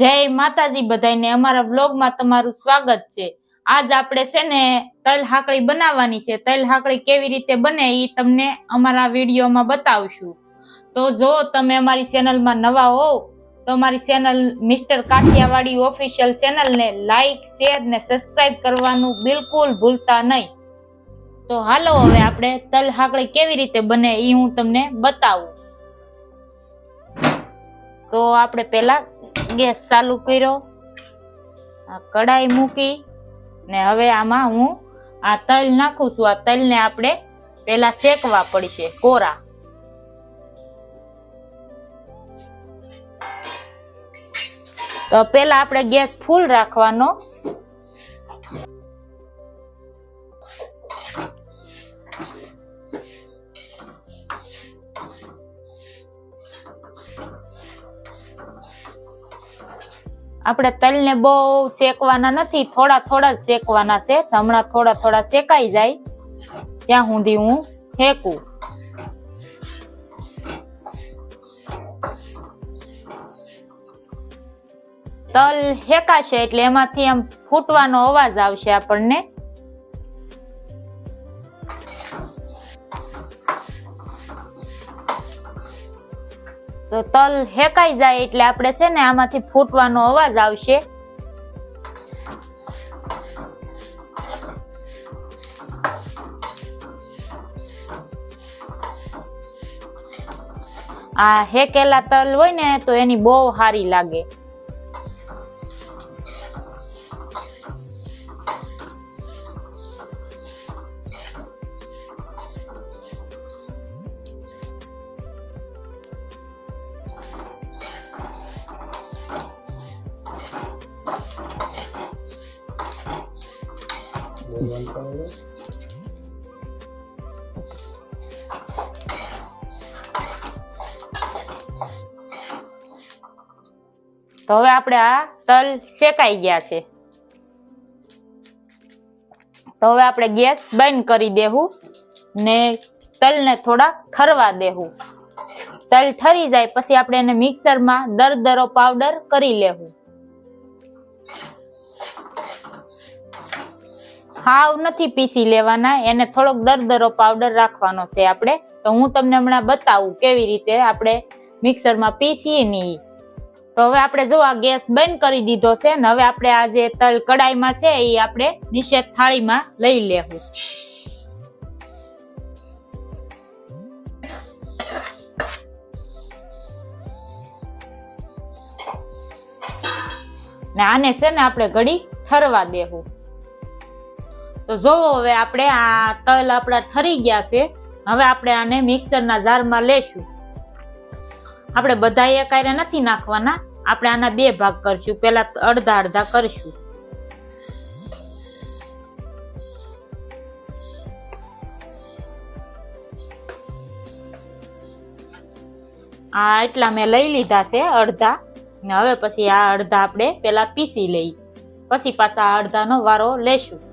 જય માતાજી બધાને અમારા વ્લોગમાં તમારું સ્વાગત છે. આજ આપણે છે ને તલ હાકડી બનાવવાની છે. તલ હાકડી કેવી રીતે બને એ તમને અમારા વિડીયોમાં બતાવશું. તો જો તમે અમારી ચેનલમાં નવા હોવ તો અમારી ચેનલ મિસ્ટર કાઠિયાવાડી ઓફિશિયલ ચેનલને લાઈક, શેર ને સબસ્ક્રાઇબ કરવાનું બિલકુલ ભૂલતા નહીં. તો હાલો હવે આપણે તલ હાકડી કેવી રીતે બને એ હું તમને બતાવું. તો આપણે પહેલા ગેસ ચાલુ કર્યો કડાઈ મૂકી, ને હવે આમાં હું આ તલ નાખું છું. આ તલને આપણે પહેલા શેકવા પડશે, કોરા. તો પહેલા આપણે ગેસ ફૂલ રાખવાનો આપણે તલને બહુ શેકવાના નથી, થોડા થોડા જ શેકવાના છે. હમણાં થોડા થોડા શેકાઈ જાય, ત્યાં સુધી હું શેકું. તલ શેકાશે એટલે એમાંથી આમ ફૂટવાનો અવાજ આવશે આપણને. તલ હેકાઈ જાય એટલે આપણે છે ને આમાંથી ફૂટવાનો અવાજ આવશે. આ હેકેલા તલ હોય ને તો એની બહુ સારી લાગે. તો હવે આપણે આ તલ શેકાઈ ગયા છે. તો હવે આપણે ગેસ બંધ કરી દેવું ને તલને થોડા ખરવા દેવું તલ ઠરી જાય, પછી આપણે એને મિક્સરમાં દરદરો પાવડર કરી લેવું હાવ નથી પીસી લેવાના, એને થોડોક દરદરો પાવડર રાખવાનો છે આપણે. તો હું તમને હમણાં બતાવું કેવી રીતે આપણે મિક્સરમાં પીસીએ નહીં તો હવે આપણે જો આ ગેસ બંધ કરી દીધો છે ને, હવે આપણે આ જે તલ કડાઈમાં છે એ આપણે નિષેધ થાળીમાં લઈ લેવું. ને આને છે ને આપણે ઘડી ઠરવા દેવું. તો જોવો હવે આપણે આ તલ આપણા ઠરી ગયા છે. હવે આપણે આને મિક્સરના જારમાં લેશું. આપણે બધા એકાયરે નથી નાખવાના. આપણે આના બે ભાગ કરશું. પેલા અડધા અડધા કરશું. આ એટલા મેં લઈ લીધા છે, અડધા. ને હવે પછી આ અડધા આપણે પેલા પીસી લઈ. પછી પાછા અડધાનો વારો લેશું.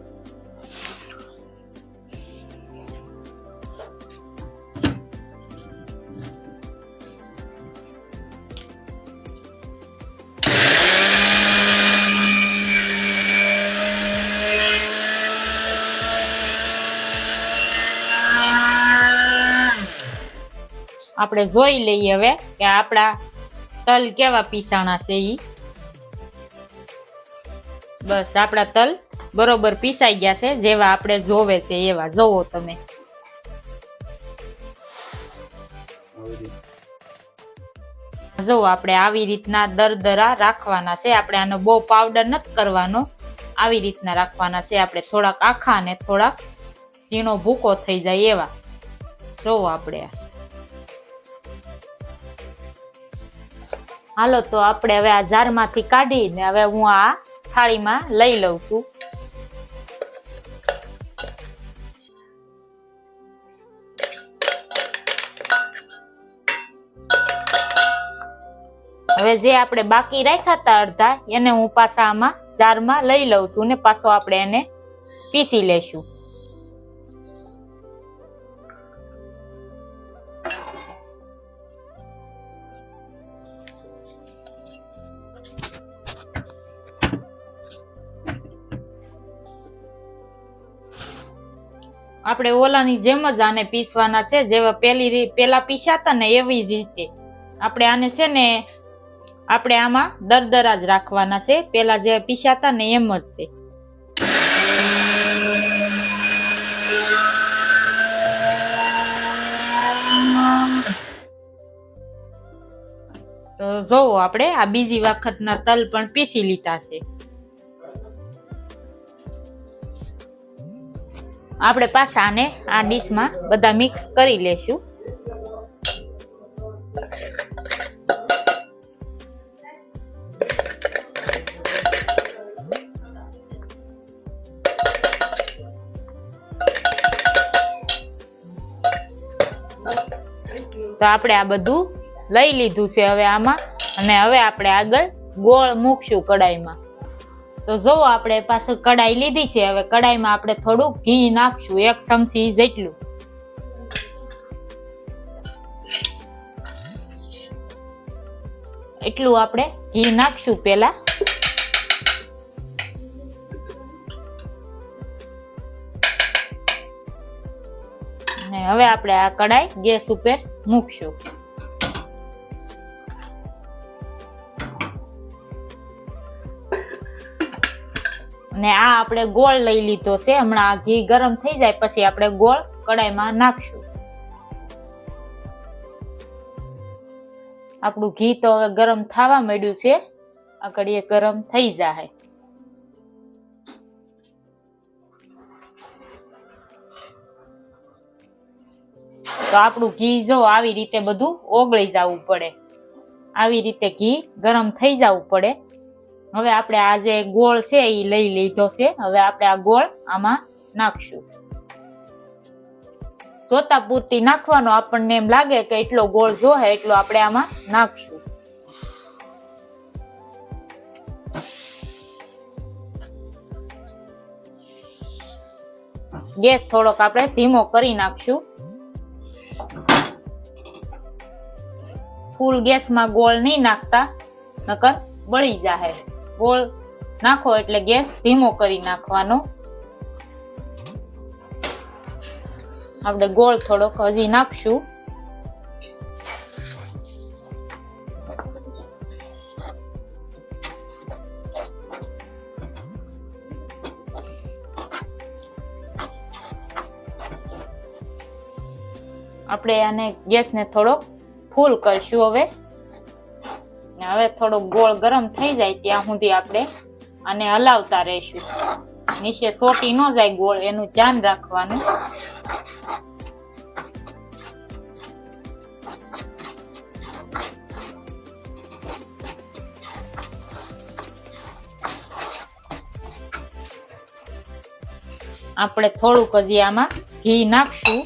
આપણે જોઈ લઈએ હવે કે આપણા તલ કેવા પીસાણા છે એ બસ, આપણા તલ બરોબર પીસાઈ ગયા છે, જેવા આપણે જોવે છે એવા. જોવો તમે. જો, આપણે આવી રીતના દરદરા રાખવાના છે. આપણે આનો બહુ પાવડર નથી કરવાનો. આવી રીતના રાખવાના છે. આપણે થોડાક આખા ને થોડાક ઝીણો ભૂકો થઈ જાય એવા. જોવો આપણે હાલો તો આપણે હવે આ જારમાંથી કાઢીને હવે હું આ થાળીમાં લઈ લઉં છું. હવે જે આપણે બાકી રાખ્યા હતા અડધા, એને હું પાછા આમાં જારમાં લઈ લઉં છું ને પાછો આપણે એને પીસી લેશું. આપણે ઓલાની જેમ જ આને પીસવાના છે, જેવા પેલી પેલા પીસ્યા હતા ને એવી રીતે. આપણે આને છે ને, આપણે આમાં દરદરા જ રાખવાના છે, પેલા જે પીસ્યા હતા ને એમ જ તે. તો જોવો આપણે, આ બીજી વખતના તલ પણ પીસી લીધા છે. આપણે પાછા આને આ ડીશમાં બધા મિક્સ કરી લેશું. તો આપણે આ બધું લઈ લીધું છે હવે આમાં. અને હવે આપણે આગળ ગોળ મૂકશું કડાઈમાં તો જો આપણે પાછું કડાઈ લીધી છે. હવે કડાઈમાં આપણે થોડું ઘી નાખશું. એક ચમચી જેટલું. એટલું આપણે ઘી નાખશું પેલા ને હવે આપણે આ કડાઈ ગેસ ઉપર મૂકશું. અને આ આપણે ગોળ લઈ લીધો છે. હમણાં આ ઘી ગરમ થઈ જાય પછી આપણે ગોળ કડાઈમાં નાખશું. આપણું ઘી તો હવે ગરમ થવા માંડ્યું છે. આ કડીએ ગરમ થઈ જાય તો આપણું ઘી જો આવી રીતે બધું ઓગળી જવું પડે. આવી રીતે ઘી ગરમ થઈ જવું પડે. હવે આપણે આ જે ગોળ છે એ લઈ લીધો છે. હવે આપણે આ ગોળ આમાં નાખશું. જોતા પૂરતી નાખવાનો આપણને એમ લાગે કે એટલો ગોળ જોહે એટલો આપણે આમાં નાખશું. ગેસ થોડોક આપણે ધીમો કરી નાખશું. ફૂલ ગેસમાં ગોળ નહીં નાખતા, નકર બળી જાહે. ગોળ નાખો એટલે ગેસ ધીમો કરી નાખવાનો. આપણે ગોળ થોડોક હજી નાખશું. આપણે આને ગેસને થોડોક ફૂલ કરશું હવે. ને હવે થોડો ગોળ ગરમ થઈ જાય ત્યાં સુધી આપણે અને હલાવતા રહીશું. નીચે સોટી ન જાય ગોળ, એનું ધ્યાન રાખવાનું. આપણે થોડુંક હજી આમાં ઘી નાખશું.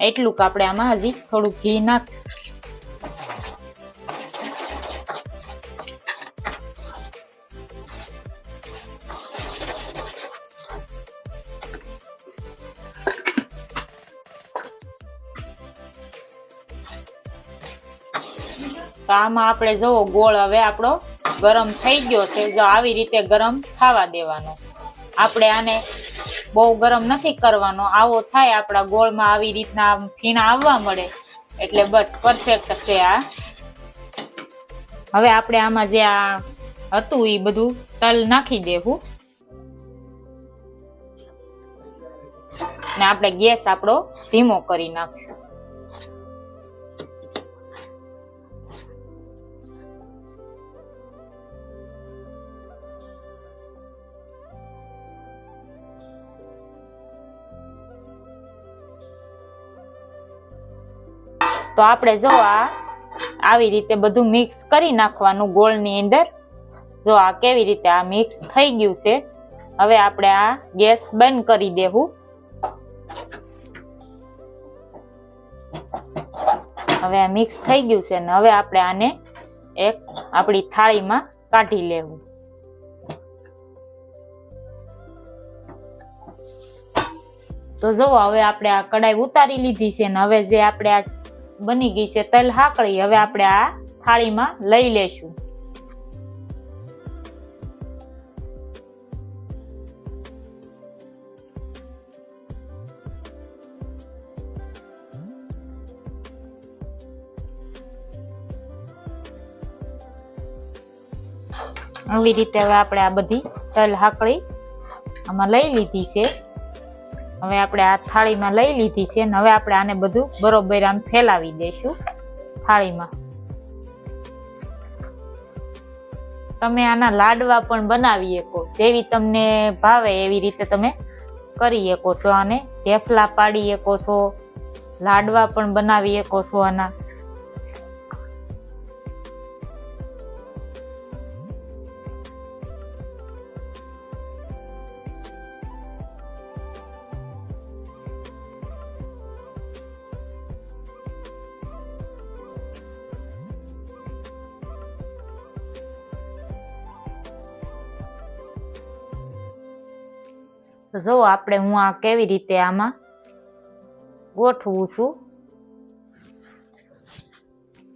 એટલું આપણે આમાં હજી થોડુંક ઘી નાખ તો આમાં આપણે જોવો ગોળ હવે આપણો ગરમ થઈ ગયો છે. જો આવી રીતે ગરમ થવા દેવાનો. આપણે આને બહુ ગરમ નથી કરવાનો. આવો થાય આપણા ગોળમાં આવી રીતના ફીણા આવવા મળે. એટલે બસ પરફેક્ટ છે આ. હવે આપણે આમાં જે આ હતું એ બધું તલ નાખી દેવું. ને આપણે ગેસ આપણો ધીમો કરી નાખશું. તો આપણે જો આવી રીતે બધું મિક્સ કરી નાખવાનું ગોળની અંદર. જો આ કેવી રીતે આ મિક્સ થઈ ગયું છે. હવે આપણે આ ગેસ બંધ કરી દેવું. હવે આ મિક્સ થઈ ગયું છે ને હવે આપણે આને એક આપણી થાળીમાં કાઢી લેવું. તો જો હવે આપણે આ કડાઈ ઉતારી લીધી છે ને હવે જે આપણે આ બની ગઈ છે તલ હાકળી હવે આપણે આ થાળીમાં લઈ લેશું. આવી રીતે હવે આપણે આ બધી તલ હાકળી આમાં લઈ લીધી છે. હવે આપણે આ થાળીમાં લઈ લીધી છે અને હવે આપણે આને બધું બરોબર આમ ફેલાવી દઈશું થાળીમાં. તમે આના લાડવા પણ બનાવી શકો, જેવી તમને ભાવે એવી રીતે તમે કરી શકો છો આને. ઢેફલા પાડી શકો છો, લાડવા પણ બનાવી શકો છો આના. તો જો આપણે હું આ કેવી રીતે આમાં ગોઠવું છું.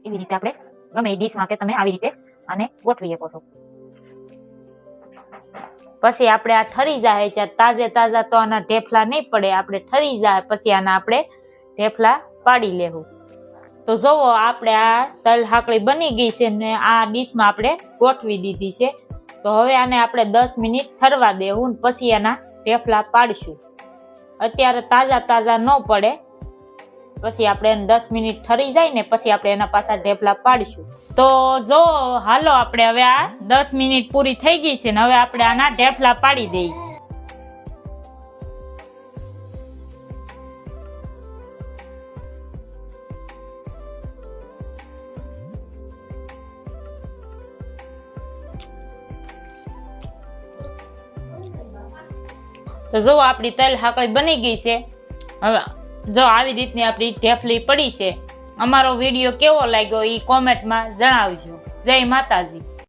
એવી રીતે આપણે ગમે એ ડીશમાં કે તમે આવી રીતે આને ગોઠવી શકો છો. પછી આપણે આ ઠરી જાય ત્યાં તાજે તાજા તો આના ઢેફલા નહીં પડે. આપણે ઠરી જાય પછી આના આપણે ઢેફલા પાડી લેવું. તો જોવો આપણે આ તલ હાકડી બની ગઈ છે ને આ ડીશમાં આપણે ગોઠવી દીધી છે. તો હવે આને આપણે દસ મિનિટ ઠરવા દેવું પછી આના ઢેફલા પાડશું. અત્યારે તાજા તાજા ન પડે. પછી આપણે એને દસ મિનિટ ઠરી જાય ને પછી આપણે એના પાછા ઢેફલા પાડીશું. તો જો, હાલો આપણે હવે આ દસ મિનિટ પૂરી થઈ ગઈ છે ને હવે આપણે આના ઢેફલા પાડી દઈએ. તો જો આપણી તલ હાકડી બની ગઈ છે, હવે જો આવી રીતની આપણી ઢેફલી પડી છે, અમારો વીડિયો કેવો લાગ્યો એ કોમેન્ટમાં જણાવજો. જય માતાજી.